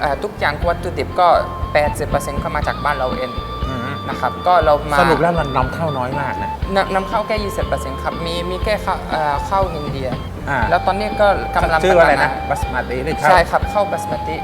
เอ่อทุกอย่างวัตถุดิบก็ 80%ก็มาจากบ้านเราเองอืมนะครับก็เรามาสรุปแล้วมันนำเข้าน้อยมากนะนำนำเข้าแค่ 20%ครับมีมีแค่ข้าวเอ่อข้าวอินเดียอ่าแล้วตอนนี้ก็กำลังชื่ออะไรพัฒนะบัสมาติหรือข้าวใช่ครับข้าวบาสมติ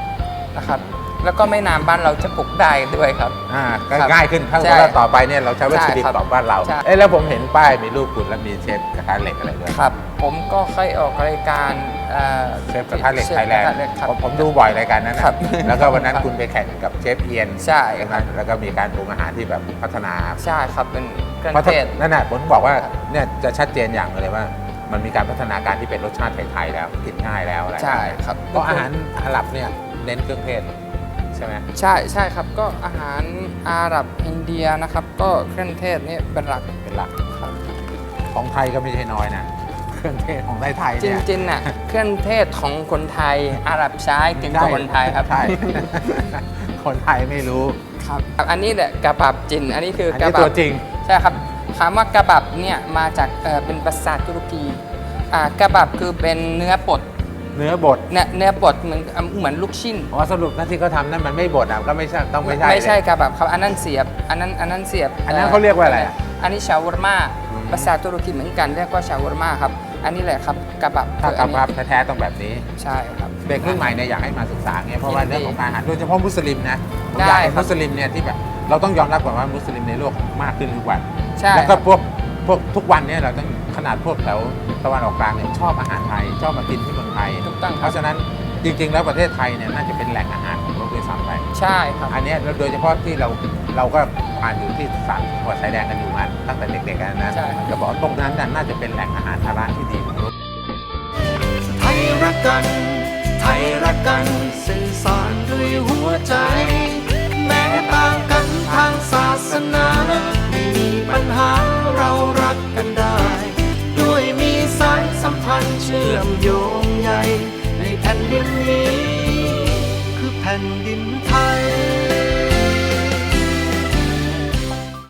นะครับ แล้วก็ไม่นานบ้านเราจะปลูกได้ด้วยครับ อ่าก็ครับง่ายขึ้นเท่าใช่กับว่าต่อไปเนี่ยเราใช้วัตถุดิบใช่ครับของบ้านเรา ใช่ เอ้ยแล้วผมเห็นป้ายมีรูปคุณแล้วมีเชฟกระทะเหล็กอะไรด้วยครับ ผมก็เคยออกรายการเอ่อเชฟกระทะเหล็กชฟไทยแลนกระด์ทะเหล็กครับ ผมผมดูบ่อยรายการนั้นนะครับแล้วก็วันนั้นครับคุณไปแข่งกับเชฟเอียนใช่ไหมแล้วก็มีการปรุงอาหารที่แบบพัฒนาใช่ครับเป็นเครื่องเพราะเทศ นั่นน่ะผมบอกว่าเนี่ยจะชัดเจนอย่างเลยว่า มันมีการพัฒนาการที่เป็นรสชาติไทยๆแล้วกินง่ายแล้วอะไรใช่ครับ เพราะอาหารอาหรับเนี่ยเน้นเครื่องเทศใช่ไหมใช่ใช่ครับก็อาหารอาหรับอินเดียนะครับ ก็เครื่องเทศนี่เป็นหลักเป็นหลักครับของไทยก็ไม่ใช่น้อยนะเครื่องเทศของไทยไทยจเนี่ย ริงๆน่ะเครื่องเทศของคนไทยอาหรับใช้เก่งกว่าคนไทยครับใช่ คนไทยไม่รู้ครับอันนี้แหละกะบับจิน อันนี้คืออันกะนี้บัตัวบจริง ใช่ครับคำว่ากะบับเนี่ยมาจากเอ่อเป็นภาษาตุรกีอ่ากะบับคือเป็นเนื้อปด เนื้อบดเนื้อเนื้อปดเหมือนเหมือนลูกชิ้นอ๋อสรุปนั่นที่เขาทำนั่นมันไม่บดอะก็ไม่ใช่ต้องไม่ใช่ไม่ใช่เลยกะบับครับอันนั้นเสียบอันนั้นอันนั้นเสียบ อันนั้นเขาเรียกว่าอะไรอะอันนี้ชาวร์มาอืมภาษาตุรกีเหมือนกันเรียกว่าชาวร์มาครับอันนี้แหละครับกะบับถ้าคือกัอับนนี้ภาพแท้ๆต้องแบบนี้ใช่ครับเด็กรุ่นใหม่เนี่ยอยากให้มาศึกษาไงเพราะว่ายินดีเรื่องของการอาหารโดยเฉพาะมุสลิมนะผมได้อยากให้ครับมุสลิมเนี่ยที่แบบเราต้องยอมรับก่อนว่ามุสลิมในโลกมากขึ้นทุกวันใช่แล้วคก็รับพวก พวกทุกวันเนี่ยเราต้องขนาดพวกแถวตะวันออกกลางเนี่ยชอบอาหารไทย ชอบมากินที่เมืองไทย ถูกต้องคเพรับ ราะฉะนั้นจริง ๆ แล้วประเทศไทยเนี่ยน่าจะเป็นแหล่งอาหารของโลกด้วยซ้ำไป ใช่ครับ อันเนี้ยแล้วโดยเฉพาะที่เราเราก็ผ่านอยู่ที่สามจังหวัดชายแดนกันอยู่มาตั้งแต่เด็กๆกันนะใช่ครับจะบอกว่าตรงนั้นน่ะน่าจะเป็นแหล่งอาหารทาระที่ดีของโลก ไทยรักกัน ไทยรักกัน สื่อสารด้วยหัวใจ นี้ คือแผ่นดินไทย